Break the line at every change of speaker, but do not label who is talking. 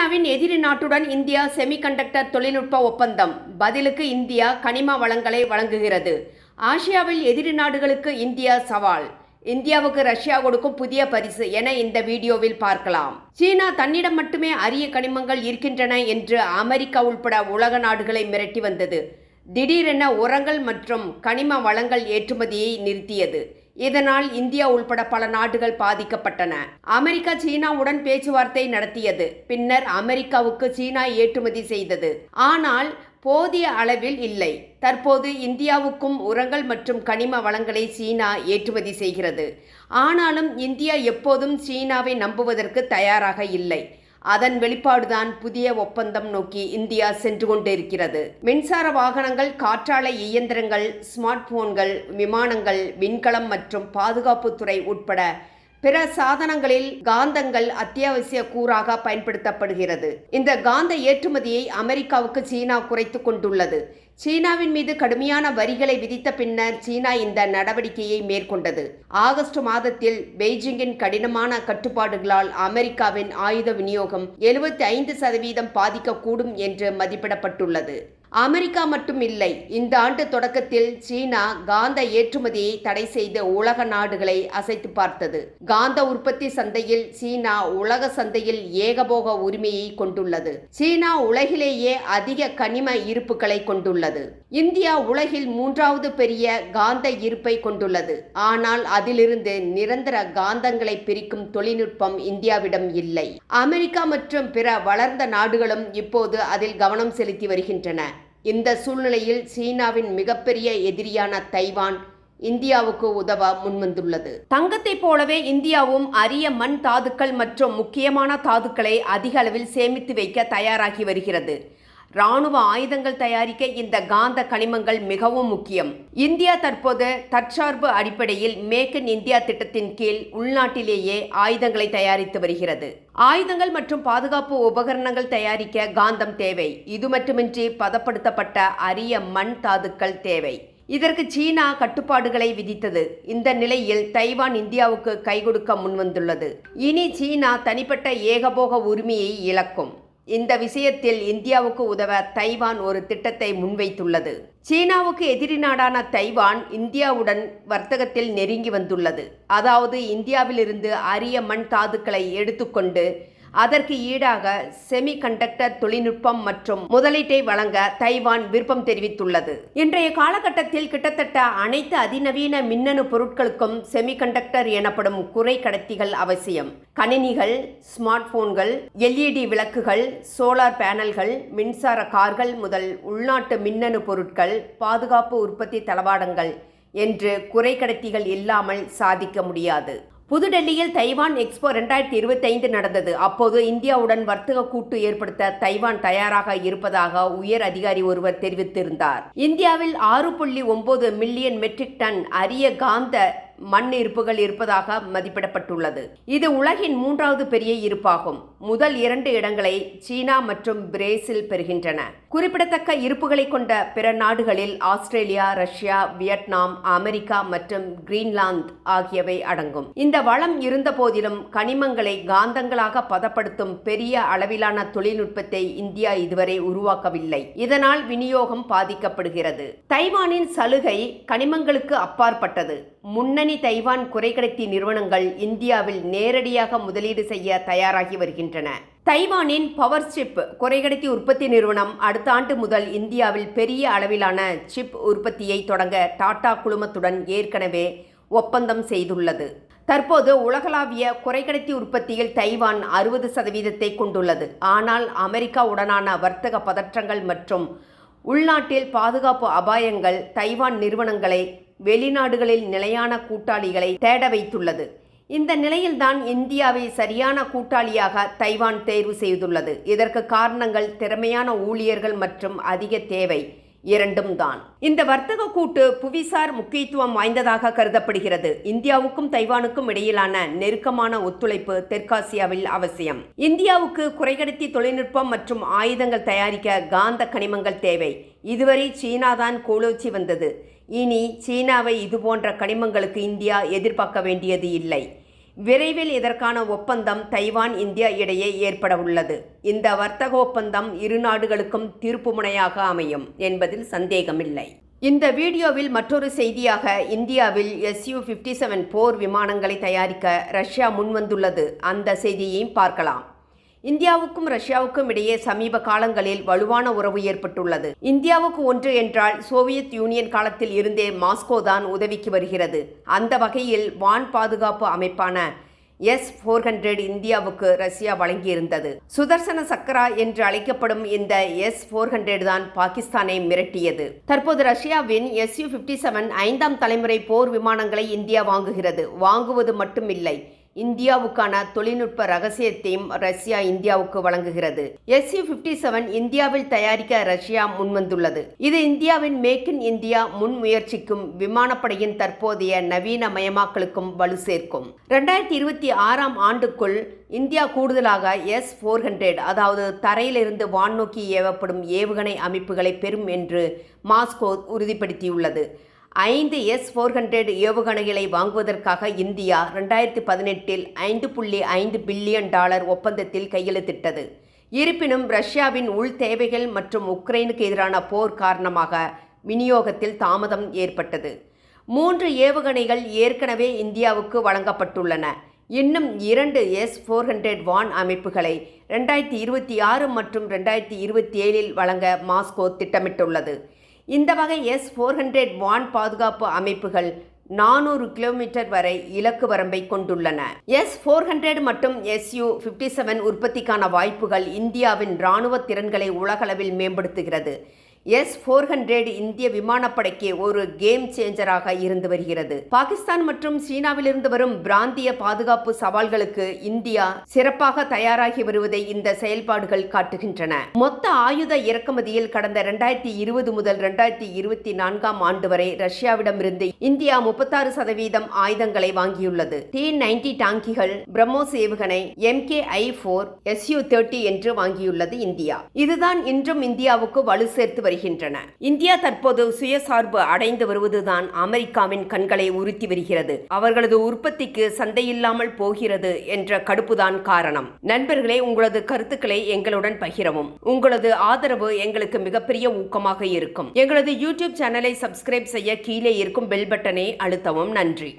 சீனாவின் எதிரி நாட்டுடன் இந்தியா செமிகண்டக்டர் தொழில்நுட்ப ஒப்பந்தம் பதிலுக்கு இந்தியா கனிம வளங்களை வழங்குகிறது ஆசியாவில் எதிரி நாடுகளுக்கு இந்தியா சவால் இந்தியாவுக்கு ரஷ்யா கொடுக்கும் புதிய பரிசு என இந்த வீடியோவில் பார்க்கலாம் சீனா தன்னிடம் மட்டுமே அரிய கனிமங்கள் இருக்கின்றன என்று அமெரிக்கா உள்பட உலக நாடுகளை மிரட்டி வந்தது திடீரென உரங்கள் மற்றும் கனிம வளங்கள் ஏற்றுமதியை நிறுத்தியது இதனால் இந்தியா உள்பட பல நாடுகள் பாதிக்கப்பட்டன அமெரிக்கா சீனாவுடன் பேச்சுவார்த்தை நடத்தியது பின்னர் அமெரிக்காவுக்கு சீனா ஏற்றுமதி செய்தது ஆனால் போதிய அளவில் இல்லை தற்போது இந்தியாவுக்கும் உரங்கள் மற்றும் கனிம வளங்களை சீனா ஏற்றுமதி செய்கிறது ஆனாலும் இந்தியா எப்போதும் சீனாவை நம்புவதற்கு தயாராக இல்லை அதன் வெளிப்பாடுதான் புதிய ஒப்பந்தம் நோக்கி இந்தியா சென்று கொண்டிருக்கிறது மின்சார வாகனங்கள் காற்றாலை இயந்திரங்கள் ஸ்மார்ட் போன்கள் விமானங்கள் விண்கலம் மற்றும் பாதுகாப்புத்துறை உட்பட பிற சாதனங்களில் காந்தங்கள் அத்தியாவசிய கூறாக பயன்படுத்தப்படுகிறது இந்த காந்த ஏற்றுமதியை அமெரிக்காவுக்கு சீனா குறைத்து கொண்டுள்ளது சீனாவின் மீது கடுமையான வரிகளை விதித்த பின்னர் சீனா இந்த நடவடிக்கையை மேற்கொண்டது ஆகஸ்ட் மாதத்தில் பெய்ஜிங்கின் கடினமான கட்டுப்பாடுகளால் அமெரிக்காவின் ஆயுத விநியோகம் எழுபத்தி ஐந்து சதவீதம் பாதிக்கக்கூடும் என்று மதிப்பிடப்பட்டுள்ளது அமெரிக்கா மட்டும் இல்லை இந்த ஆண்டு தொடக்கத்தில் சீனா காந்த ஏற்றுமதியை தடை செய்த உலக நாடுகளை அசைத்து பார்த்தது காந்த உற்பத்தி சந்தையில் சீனா உலக சந்தையில் ஏகபோக உரிமையை கொண்டுள்ளது சீனா உலகிலேயே அதிக கனிம இருப்புகளை கொண்டுள்ளது இந்தியா உலகில் மூன்றாவது பெரிய காந்த இருப்பை கொண்டுள்ளது ஆனால் அதிலிருந்து நிரந்தர காந்தங்களை பிரிக்கும் தொழில்நுட்பம் இந்தியாவிடம் இல்லை அமெரிக்கா மற்றும் பிற வளர்ந்த நாடுகளும் இப்போது அதில் கவனம் செலுத்தி வருகின்றன இந்த சூழ்நிலையில் சீனாவின் மிகப்பெரிய எதிரியான தைவான் இந்தியாவுக்கு உதவ முன்வந்துள்ளது தங்கத்தை போலவே இந்தியாவும் அரிய மண் தாதுக்கள் மற்றும் முக்கியமான தாதுக்களை அதிக அளவில் சேமித்து வைக்க தயாராகி வருகிறது இராணுவ ஆயுதங்கள் தயாரிக்க இந்த காந்த கனிமங்கள் மிகவும் முக்கியம் இந்தியா தற்போது தற்சார்பு அடிப்படையில் மேக் இன் இந்தியா திட்டத்தின் கீழ் உள்நாட்டிலேயே ஆயுதங்களை தயாரித்து வருகிறது ஆயுதங்கள் மற்றும் பாதுகாப்பு உபகரணங்கள் தயாரிக்க காந்தம் தேவை இது மட்டுமின்றி பதப்படுத்தப்பட்ட அரிய மண் தாதுக்கள் தேவை இதற்கு சீனா கட்டுப்பாடுகளை விதித்தது இந்த நிலையில் தைவான் இந்தியாவுக்கு கை கொடுக்க முன்வந்துள்ளது இனி சீனா தனிப்பட்ட ஏகபோக உரிமையை இழக்கும் இந்த விஷயத்தில் இந்தியாவுக்கு உதவ தைவான் ஒரு திட்டத்தை முன்வைத்துள்ளது சீனாவுக்கு எதிரி நாடான தைவான் இந்தியாவுடன் வர்த்தகத்தில் நெருங்கி வந்துள்ளது அதாவது இந்தியாவிலிருந்து அரிய மண் தாதுக்களை எடுத்துக்கொண்டு அதற்கு ஈடாக செமிகண்டக்டர் தொழில்நுட்பம் மற்றும் முதலீட்டை வழங்க தைவான் விருப்பம் தெரிவித்துள்ளது இன்றைய காலகட்டத்தில் கிட்டத்தட்ட அனைத்து அதிநவீன மின்னணு பொருட்களுக்கும் செமிகண்டக்டர் எனப்படும் குறை கடத்திகள் அவசியம் கணினிகள் ஸ்மார்ட் போன்கள் எல்இடி விளக்குகள் சோலார் பேனல்கள் மின்சார கார்கள் முதல் உள்நாட்டு மின்னணு பொருட்கள் பாதுகாப்பு உற்பத்தி தளவாடங்கள் என்று குறை கடத்திகள் இல்லாமல் சாதிக்க முடியாது புதுடெல்லியில் தைவான் எக்ஸ்போ ரெண்டாயிரத்தி இருபத்தி ஐந்து நடந்தது அப்போது இந்தியாவுடன் வர்த்தக கூட்டு ஏற்படுத்த தைவான் தயாராக இருப்பதாக உயர் அதிகாரி ஒருவர் தெரிவித்திருந்தார் இந்தியாவில் ஆறு புள்ளி ஒன்பது மில்லியன் மெட்ரிக் டன் அரிய காந்த மண் இருப்புகள் இருப்பதாக மதிப்பிடப்பட்டுள்ளது இது உலகின் மூன்றாவது பெரிய இருப்பாகும் முதல் இரண்டு இடங்களை சீனா மற்றும் பிரேசில் பெறுகின்றன குறிப்பிடத்தக்க இருப்புகளை கொண்ட பிற நாடுகளில் ஆஸ்திரேலியா ரஷ்யா வியட்நாம் அமெரிக்கா மற்றும் கிரீன்லாந்து ஆகியவை அடங்கும் இந்த வளம் இருந்த போதிலும் கனிமங்களை காந்தங்களாக பதப்படுத்தும் பெரிய அளவிலான தொழில்நுட்பத்தை இந்தியா இதுவரை உருவாக்கவில்லை இதனால் விநியோகம் பாதிக்கப்படுகிறது தைவானின் சலுகை கனிமங்களுக்கு அப்பாற்பட்டது முன்னணி தைவான் குறைக்கடத்தி நிறுவனங்கள் இந்தியாவில் நேரடியாக முதலீடு செய்ய தயாராகி வருகின்றன தைவானின் பவர் சிப் குறைகடத்தி உற்பத்தி நிறுவனம் அடுத்த ஆண்டு முதல் இந்தியாவில் பெரிய அளவிலான சிப் உற்பத்தியை தொடங்க டாடா குழுமத்துடன் ஏற்கனவே ஒப்பந்தம் செய்துள்ளது தற்போது உலகளாவிய குறைகடத்தி உற்பத்தியில் தைவான் அறுபது சதவீதத்தை கொண்டுள்ளது ஆனால் அமெரிக்காவுடனான வர்த்தக பதற்றங்கள் மற்றும் உள்நாட்டில் பாதுகாப்பு அபாயங்கள் தைவான் நிறுவனங்களை வெளிநாடுகளில் நிலையான கூட்டாளிகளை தேட வைத்துள்ளது இந்த நிலையில்தான் இந்தியாவை சரியான கூட்டாளியாக தைவான் தேர்வு செய்துள்ளது இதற்கு காரணங்கள் திறமையான ஊழியர்கள் மற்றும் அதிக தேவை இரண்டும் தான் இந்த வர்த்தக கூட்டு புவிசார் முக்கியத்துவம் வாய்ந்ததாக கருதப்படுகிறது இந்தியாவுக்கும் தைவானுக்கும் இடையிலான நெருக்கமான ஒத்துழைப்பு தெற்காசியாவில் அவசியம் இந்தியாவுக்கு குறைகடத்தி தொழில்நுட்பம் மற்றும் ஆயுதங்கள் தயாரிக்க காந்த கனிமங்கள் தேவை இதுவரை சீனா தான் கோலோச்சி வந்தது இனி சீனாவை இதுபோன்ற கனிமங்களுக்கு இந்தியா எதிர்பார்க்க வேண்டியது இல்லை விரைவில் இதற்கான ஒப்பந்தம் தைவான் இந்தியா இடையே ஏற்பட உள்ளது இந்த வர்த்தக ஒப்பந்தம் இரு நாடுகளுக்கும் முனையாக அமையும் என்பதில் சந்தேகமில்லை இந்த வீடியோவில் மற்றொரு செய்தியாக இந்தியாவில் எஸ்யூ ஃபிஃப்டி செவன் போர் விமானங்களை தயாரிக்க ரஷ்யா முன்வந்துள்ளது அந்த செய்தியையும் பார்க்கலாம் இந்தியாவுக்கும் ரஷ்யாவுக்கும் இடையே சமீப காலங்களில் வலுவான உறவு ஏற்பட்டுள்ளது இந்தியாவுக்கு ஒன்று என்றால் சோவியத் யூனியன் காலத்தில் இருந்தே மாஸ்கோ தான் உதவிக்கு வருகிறது அந்த வகையில் வான் பாதுகாப்பு அமைப்பான எஸ் ஃபோர் ஹண்ட்ரட் இந்தியாவுக்கு ரஷ்யா வழங்கியிருந்தது சுதர்சன சக்கரா என்று அழைக்கப்படும் இந்த எஸ் ஃபோர் ஹண்ட்ரட் தான் பாகிஸ்தானை மிரட்டியது தற்போது ரஷ்யாவின் எஸ் யூ செவன் ஐந்தாம் தலைமுறை போர் விமானங்களை இந்தியா வாங்குகிறது வாங்குவது மட்டுமில்லை இந்தியாவுக்கான தொழில்நுட்ப ரகசியத்தையும் ரஷ்யா இந்தியாவுக்கு வழங்குகிறது எஸ் பிப்டி செவன் இந்தியாவில் தயாரிக்க ரஷ்யா முன்வந்துள்ளது இது இந்தியாவின் மேக் இன் இந்தியா முன்முயற்சிக்கும் விமானப்படையின் தற்போதைய நவீன மயமாக்கலுக்கும் வலு சேர்க்கும் ரெண்டாயிரத்தி இருபத்தி ஆறாம் ஆண்டுக்குள் இந்தியா கூடுதலாக எஸ் ஃபோர் ஹண்ட்ரட் அதாவது தரையிலிருந்து வான் நோக்கி ஏவப்படும் ஏவுகணை அமைப்புகளை பெறும் என்று மாஸ்கோ உறுதிப்படுத்தியுள்ளது ஐந்து எஸ் ஃபோர் ஹண்ட்ரட் ஏவுகணைகளை வாங்குவதற்காக இந்தியா ரெண்டாயிரத்தி பதினெட்டில் ஐந்து புள்ளி ஐந்து பில்லியன் டாலர் ஒப்பந்தத்தில் கையெழுத்திட்டது இருப்பினும் ரஷ்யாவின் உள் தேவைகள் மற்றும் உக்ரைனுக்கு எதிரான போர் காரணமாக விநியோகத்தில் தாமதம் ஏற்பட்டது மூன்று ஏவுகணைகள் ஏற்கனவே இந்தியாவுக்கு வழங்கப்பட்டுள்ளன இன்னும் இரண்டு எஸ் ஃபோர் ஹண்ட்ரட் வான் அமைப்புகளை ரெண்டாயிரத்தி இருபத்தி ஆறு மற்றும் ரெண்டாயிரத்தி இருபத்தி ஏழில் வழங்க மாஸ்கோ திட்டமிட்டுள்ளது இந்த வகை எஸ் ஃபோர் ஹண்ட்ரட் வான் பாதுகாப்பு அமைப்புகள் நானூறு கிலோமீட்டர் வரை இலக்கு வரம்பை கொண்டுள்ளன எஸ் ஃபோர் ஹண்ட்ரட் மற்றும் எஸ்யூ ஃபிஃப்டி செவன் உற்பத்திக்கான வாய்ப்புகள் இந்தியாவின் இராணுவ திறன்களை உலகளவில் மேம்படுத்துகிறது எஸ் ஃபோர் ஹண்ட்ரேட் இந்திய விமானப்படைக்கு ஒரு கேம் சேஞ்சராக இருந்து வருகிறது பாகிஸ்தான் மற்றும் சீனாவிலிருந்து வரும் பிராந்திய பாதுகாப்பு சவால்களுக்கு இந்தியா சிறப்பாக தயாராகி வருவதை இந்த செயல்பாடுகள் காட்டுகின்றன மொத்த ஆயுத இறக்குமதியில் கடந்த இரண்டாயிரத்தி இருபது முதல் இரண்டாயிரத்தி இருபத்தி நான்காம் ஆண்டு வரை ரஷ்யாவிடமிருந்து இந்தியா முப்பத்தாறு சதவீதம் ஆயுதங்களை வாங்கியுள்ளது டி நைன்டி டாங்கிகள் பிரம்மோஸ் ஏவுகணை எம் கே ஐ போர் எஸ் யூ தேர்ட்டி என்று வாங்கியுள்ளது இந்தியா இதுதான் இன்றும் இந்தியாவுக்கு வலு சேர்த்து வருகின்றன இந்தியா தற்போது சுயசார்பு அடைந்து வருவதுதான் அமெரிக்காவின் கண்களை உறுத்தி வருகிறது அவர்களது உற்பத்திக்கு சந்தையில்லாமல் போகிறது என்ற கடுப்புதான் காரணம் நண்பர்களே உங்களது கருத்துக்களை எங்களுடன் பகிரவும் உங்களது ஆதரவு எங்களுக்கு மிகப்பெரிய ஊக்கமாக இருக்கும் எங்களது யூடியூப் சேனலை சப்ஸ்கிரைப் செய்ய கீழே இருக்கும் பெல் பட்டனை அழுத்தவும் நன்றி